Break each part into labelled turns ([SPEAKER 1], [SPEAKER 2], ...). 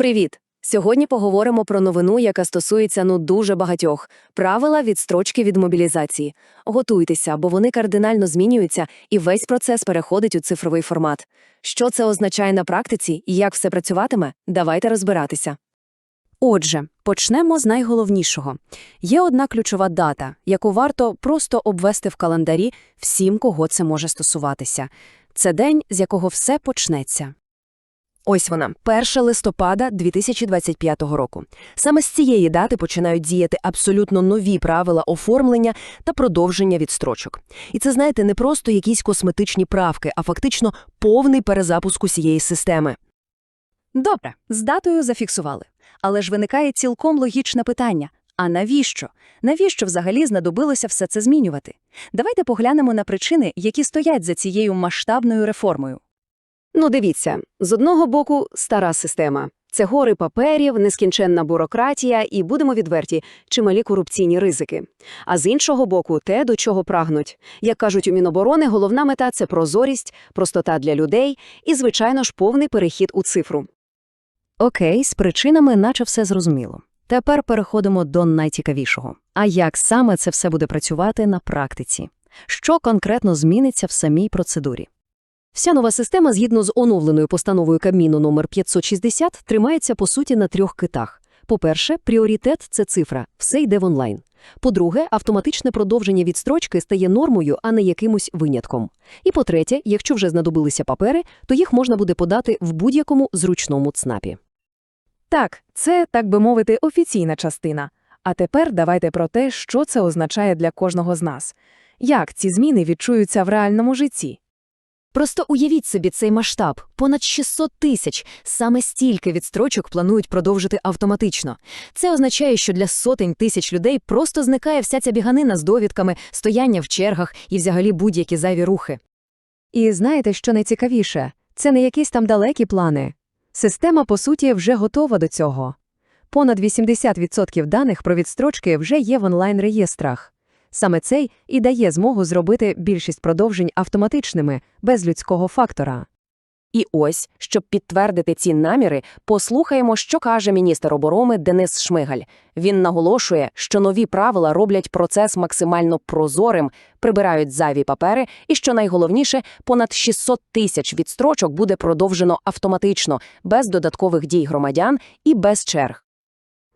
[SPEAKER 1] Привіт! Сьогодні поговоримо про новину, яка стосується ну дуже багатьох правила відстрочки від мобілізації. Готуйтеся, бо вони кардинально змінюються, і весь процес переходить у цифровий формат. Що це означає на практиці і як все працюватиме? Давайте розбиратися.
[SPEAKER 2] Отже, почнемо з найголовнішого. Є одна ключова дата, яку варто просто обвести в календарі всім, кого це може стосуватися. Це день, з якого все почнеться.
[SPEAKER 3] Ось вона, 1 листопада 2025 року. Саме з цієї дати починають діяти абсолютно нові правила оформлення та продовження відстрочок. І це, знаєте, не просто якісь косметичні правки, а фактично повний перезапуск усієї системи.
[SPEAKER 2] Добре, з датою зафіксували. Але ж виникає цілком логічне питання. А навіщо? Навіщо взагалі знадобилося все це змінювати? Давайте поглянемо на причини, які стоять за цією масштабною реформою.
[SPEAKER 4] Ну, дивіться, з одного боку стара система. Це гори паперів, нескінченна бюрократія і, будемо відверті, чималі корупційні ризики. А з іншого боку, те, до чого прагнуть. Як кажуть у Міноборони, головна мета – це прозорість, простота для людей і, звичайно ж, повний перехід у цифру.
[SPEAKER 2] Окей, з причинами наче все зрозуміло. Тепер переходимо до найцікавішого. А як саме це все буде працювати на практиці? Що конкретно зміниться в самій процедурі?
[SPEAKER 4] Вся нова система, згідно з оновленою постановою Кабміну номер 560, тримається, по суті, на трьох китах. По-перше, пріоритет – це цифра, все йде в онлайн. По-друге, автоматичне продовження відстрочки стає нормою, а не якимось винятком. І по-третє, якщо вже знадобилися папери, то їх можна буде подати в будь-якому зручному ЦНАПі.
[SPEAKER 5] Так, це, так би мовити, офіційна частина. А тепер давайте про те, що це означає для кожного з нас. Як ці зміни відчуються в реальному житті?
[SPEAKER 3] Просто уявіть собі цей масштаб – понад 600 тисяч. Саме стільки відстрочок планують продовжити автоматично. Це означає, що для сотень тисяч людей просто зникає вся ця біганина з довідками, стояння в чергах і взагалі будь-які зайві рухи.
[SPEAKER 5] І знаєте, що найцікавіше? Це не якісь там далекі плани. Система, по суті, вже готова до цього. Понад 80% даних про відстрочки вже є в онлайн-реєстрах. Саме цей і дає змогу зробити більшість продовжень автоматичними, без людського фактора.
[SPEAKER 1] І ось, щоб підтвердити ці наміри, послухаємо, що каже міністр оборони Денис Шмигаль. Він наголошує, що нові правила роблять процес максимально прозорим, прибирають зайві папери, і що найголовніше, понад 600 тисяч відстрочок буде продовжено автоматично, без додаткових дій громадян і без черг.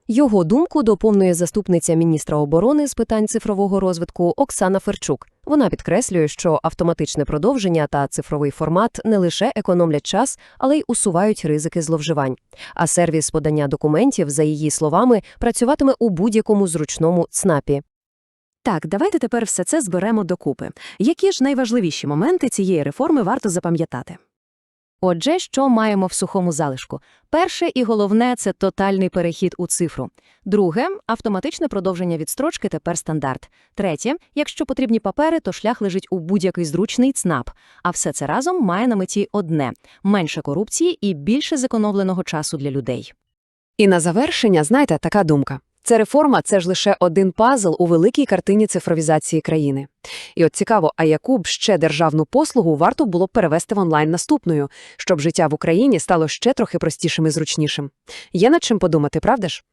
[SPEAKER 4] Його думку доповнює заступниця міністра оборони з питань цифрового розвитку Оксана Ферчук. Вона підкреслює, що автоматичне продовження та цифровий формат не лише економлять час, але й усувають ризики зловживань. А сервіс подання документів, за її словами, працюватиме у будь-якому зручному ЦНАПі.
[SPEAKER 2] Так, давайте тепер все це зберемо докупи. Які ж найважливіші моменти цієї реформи варто запам'ятати? Отже, що маємо в сухому залишку? Перше і головне – це тотальний перехід у цифру. Друге – автоматичне продовження відстрочки тепер стандарт. Третє – якщо потрібні папери, то шлях лежить у будь-який зручний ЦНАП. А все це разом має на меті одне – менше корупції і більше зекономленого часу для людей.
[SPEAKER 3] І на завершення, знаєте, така думка. Це реформа – це ж лише один пазл у великій картині цифровізації країни. І от цікаво, а яку б ще державну послугу варто було б перевести в онлайн наступною, щоб життя в Україні стало ще трохи простішим і зручнішим. Є над чим подумати, правда ж?